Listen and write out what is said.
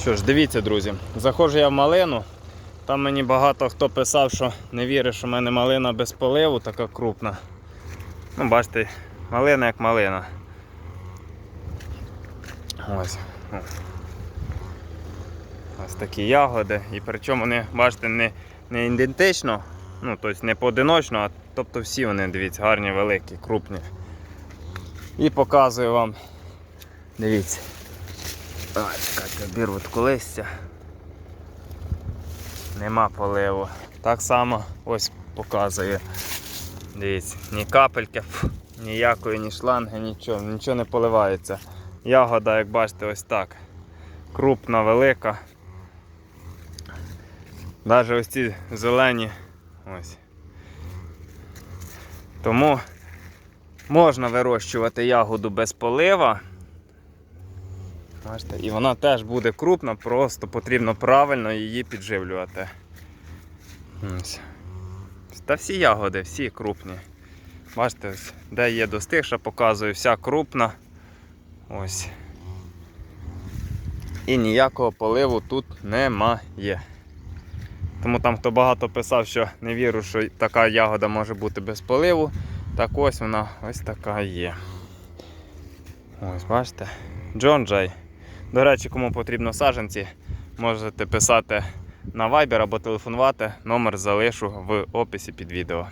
Що ж, дивіться, друзі, заходжу я в малину. Там мені багато хто писав, що не вірить, що в мене малина без поливу, така крупна. Ну, бачите, малина як малина. Ось. Ось такі ягоди. І причому вони, бачите, не, не ідентично, ну, тобто не поодиночно, а тобто всі вони, дивіться, гарні, великі, крупні. І показую вам. Дивіться. А, чекайте, обірву листя. Нема поливу. Так само ось показує. Дивіться, ні капельки, ніякої, ні шланги, нічого, нічого не поливається. Ягода, як бачите, ось так. Крупна, велика. Навіть ось ці зелені. Ось. Тому можна вирощувати ягоду без полива. Бачите, і вона теж буде крупна, просто потрібно правильно її підживлювати. Ось. Та всі ягоди, всі крупні. Бачите, ось, де є достигша, показую, вся крупна. Ось. І ніякого поливу тут немає. Тому там хто багато писав, що не вірю, що така ягода може бути без поливу. Так ось вона ось така є. Ось, бачите? Джон Джей. До речі, кому потрібно саджанці, можете писати на Viber або телефонувати. Номер залишу в описі під відео.